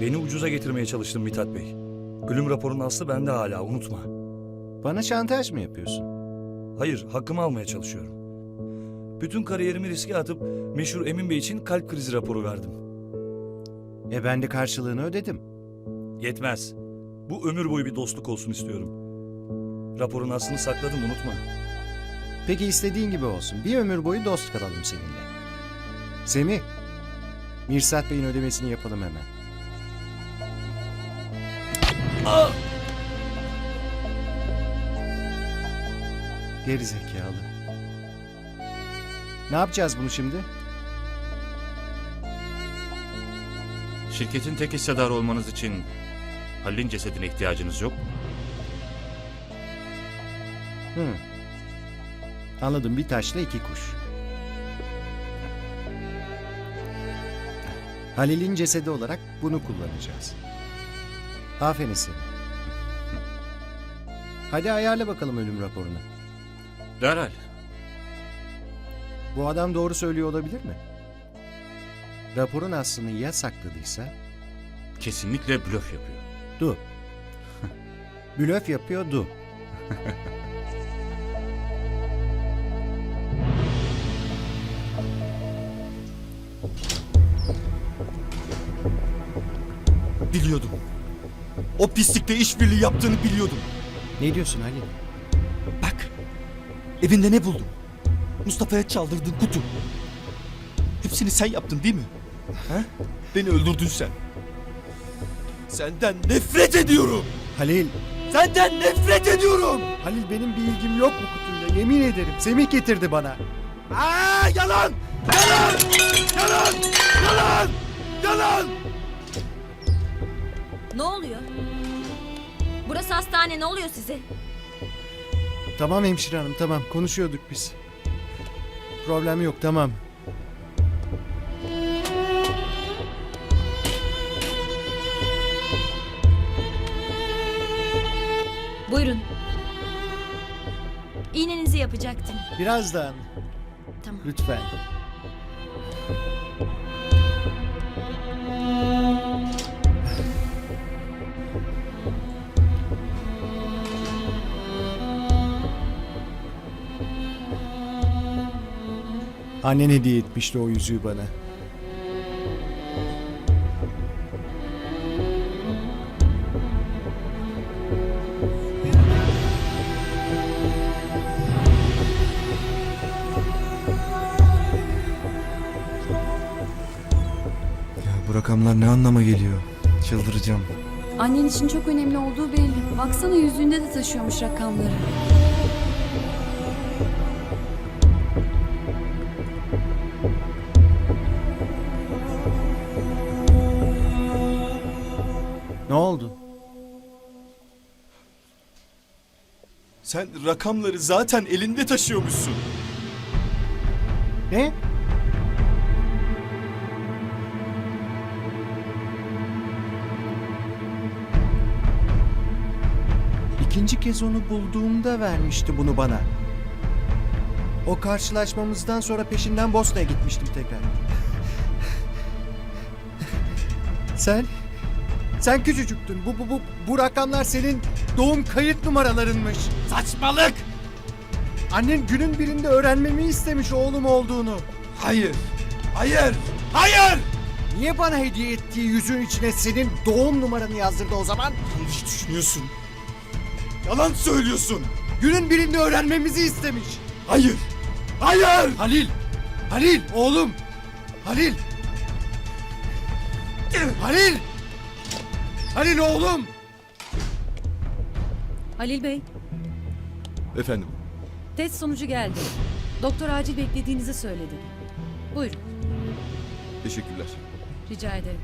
Beni ucuza getirmeye çalıştın Mithat Bey. Ölüm raporunun aslı bende hala unutma. Bana şantaj mı yapıyorsun? Hayır, hakkımı almaya çalışıyorum. Bütün kariyerimi riske atıp meşhur Emin Bey için kalp krizi raporu verdim. E ben de karşılığını ödedim. Yetmez. Bu ömür boyu bir dostluk olsun istiyorum. Raporun aslını sakladım unutma. Peki istediğin gibi olsun. Bir ömür boyu dost kalalım seninle. Semih, Mirsat Bey'in ödemesini yapalım hemen. Geri zekalı. Ne yapacağız bunu şimdi? Şirketin tek hissedarı olmanız için Halil'in cesedine ihtiyacınız yok mu? Hı. Anladım bir taşla iki kuş. Halil'in cesedi olarak bunu kullanacağız. Aferin sana. Hadi ayarla bakalım ölüm raporunu. Derhal. Bu adam doğru söylüyor olabilir mi? Raporun aslını ya sakladıysa? Kesinlikle blöf yapıyor. Du. Blöf yapıyor du. Biliyordum. O pislikle işbirliği yaptığını biliyordum. Ne diyorsun Halil? Bak. Evinde ne buldum? Mustafa'ya çaldırdığın kutu. Hepsini sen yaptın değil mi? Ha? Beni öldürdün sen. Senden nefret ediyorum. Halil! Senden nefret ediyorum. Halil benim bir ilgim yok bu kutuyla yemin ederim. Semih getirdi bana. Aa, yalan! Yalan! Yalan! Yalan! Yalan! Ne oluyor? Burası hastane ne oluyor size? Tamam hemşire hanım tamam konuşuyorduk biz. Problem yok tamam. Buyurun. İğnenizi yapacaktım. Birazdan Tamam. lütfen. Annen hediye etmişti o yüzüğü bana. Rakamlar ne anlama geliyor? Çıldıracağım. Annen için çok önemli olduğu belli. Baksana yüzüğünde de taşıyormuş rakamları. Ne oldu? Sen rakamları zaten elinde taşıyormuşsun. Ne? İkinci kez onu bulduğumda vermişti bunu bana. O karşılaşmamızdan sonra peşinden Bosna'ya gitmiştim tekrar. Sen? Sen küçücüktün. Bu, bu, bu, bu rakamlar senin doğum kayıt numaralarınmış. Saçmalık! Annen günün birinde öğrenmemi istemiş oğlum olduğunu. Hayır! Hayır! Hayır! Niye bana hediye ettiği yüzüğün içine senin doğum numaranı yazdırdı o zaman? Yanlış düşünüyorsun. Yalan söylüyorsun. Günün birinde öğrenmemizi istemiş. Hayır! Hayır! Halil! Halil oğlum! Halil! Halil! Halil oğlum! Halil Bey, Efendim, test sonucu geldi. Doktor acil beklediğinizi söyledi. Buyurun, teşekkürler. rica ederim.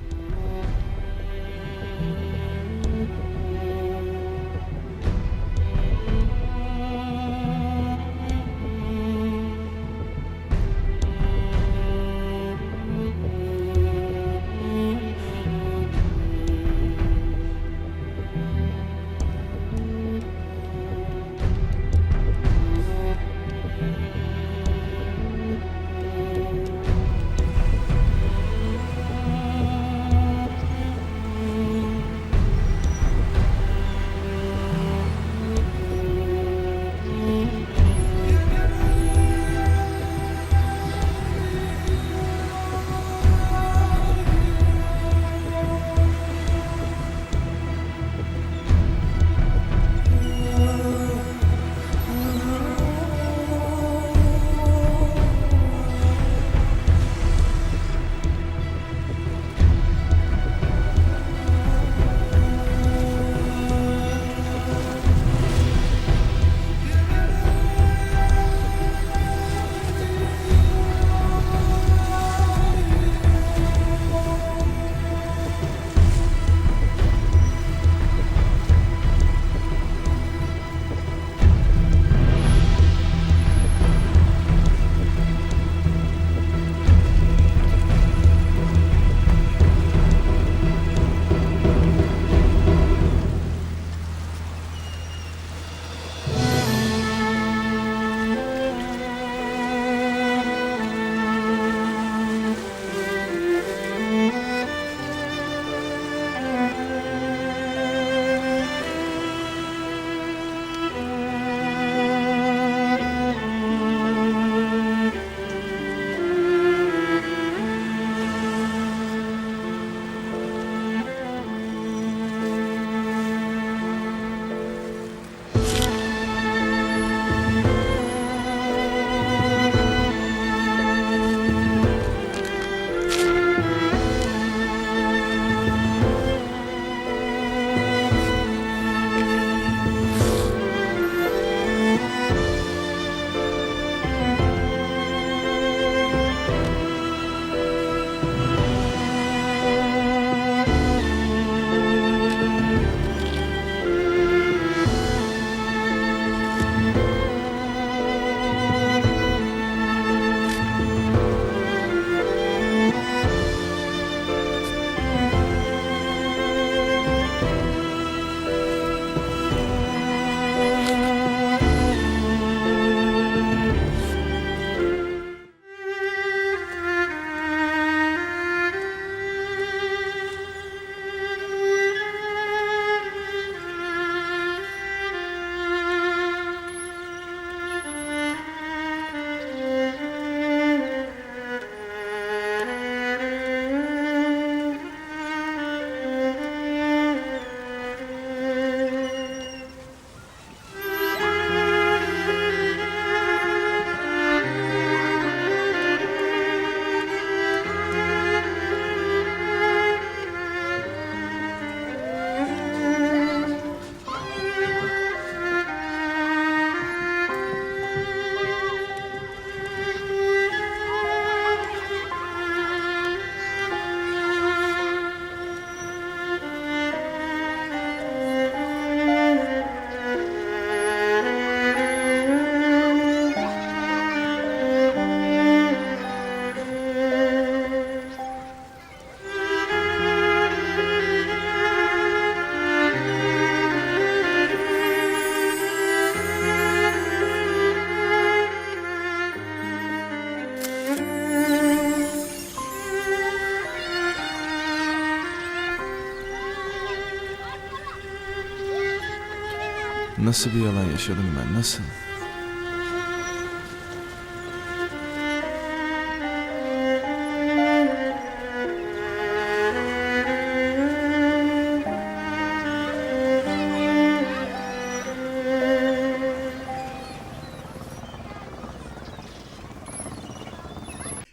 Nasıl bir yalan yaşadım ben nasıl?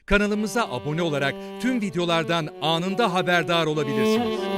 Kanalımıza abone olarak tüm videolardan anında haberdar olabilirsiniz.